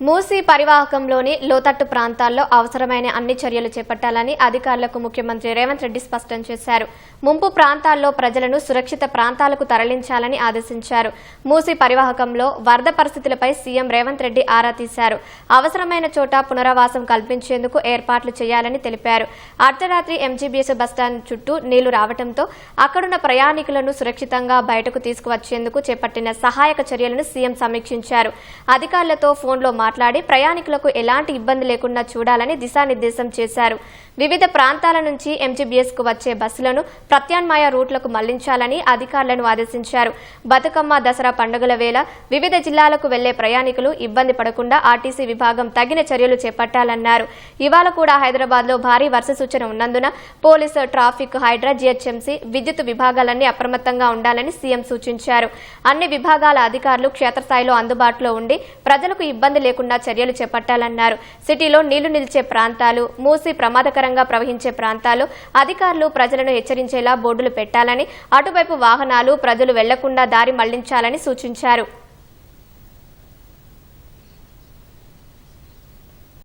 మూసీ పరివాహకంలోని లోతట్టు ప్రాంతాల్లో అవసరమైన అన్ని చర్యలు చేపట్టాలని అధికారులకు ముఖ్యమంత్రి రేవంత్ రెడ్డి స్పష్టం చేశారు. ముంపు ప్రాంతాల్లో ప్రజలను సురక్షిత ప్రాంతాలకు తరలించాలని ఆదేశించారు. మూసీ పరివాహకంలో వరద పరిస్థితులపై సీఎం రేవంత్ రెడ్డి ఆరా తీశారు. అవసరమైన చోట పునరావాసం కల్పించేందుకు ఏర్పాట్లు చేయాలని తెలిపారు. అర్ధరాత్రి ఎంజీబీఎస్ బస్టాండ్ చుట్టూ నీళ్ళు రావడంతో అక్కడున్న ప్రయాణికులను సురక్షితంగా బయటకు తీసుకువచ్చేందుకు చేపట్టిన సహాయక చర్యలను సీఎం సమీక్షించారు. అధికారులతో ఫోన్లో మాట్లాడి ప్రయాణికులకు ఎలాంటి ఇబ్బంది లేకుండా చూడాలని దిశానిర్దేశం చేశారు. వివిధ ప్రాంతాల నుంచి ఎంజీబీఎస్కు వచ్చే బస్సులను ప్రత్యామ్నాయ రూట్లకు మళ్ళించాలని అధికారులను ఆదేశించారు. బతుకమ్మ దసరా పండుగల వేళ వివిధ జిల్లాలకు వెళ్ళే ప్రయాణికులు ఇబ్బంది పడకుండా ఆర్టీసీ విభాగం తగిన చర్యలు చేపట్టాలన్నారు. ఇవాళ కూడా హైదరాబాద్లో భారీ వర్ష సూచన ఉన్నందున పోలీసు ట్రాఫిక్ హైడ్రా జీహెచ్ఎంసీ విద్యుత్ విభాగాలన్నీ అప్రమత్తంగా ఉండాలని సీఎం సూచించారు. అన్ని విభాగాల అధికారులు క్షేత్రస్థాయిలో అందుబాటులో ఉండి ప్రజలకు ఇబ్బంది లేకుండా చర్యలు చేపట్టాలన్నారు. సిటీలో నీళ్ళు నిలిచే ప్రాంతాలు మూసి ప్రమాదకరంగా ప్రవహించే ప్రాంతాలు అధికారులు ప్రజలను హెచ్చరించేలా బోర్డులు పెట్టాలని అటువైపు వాహనాలు ప్రజలు వెళ్ళకుండా దారి మళ్ళించాలని సూచించారు.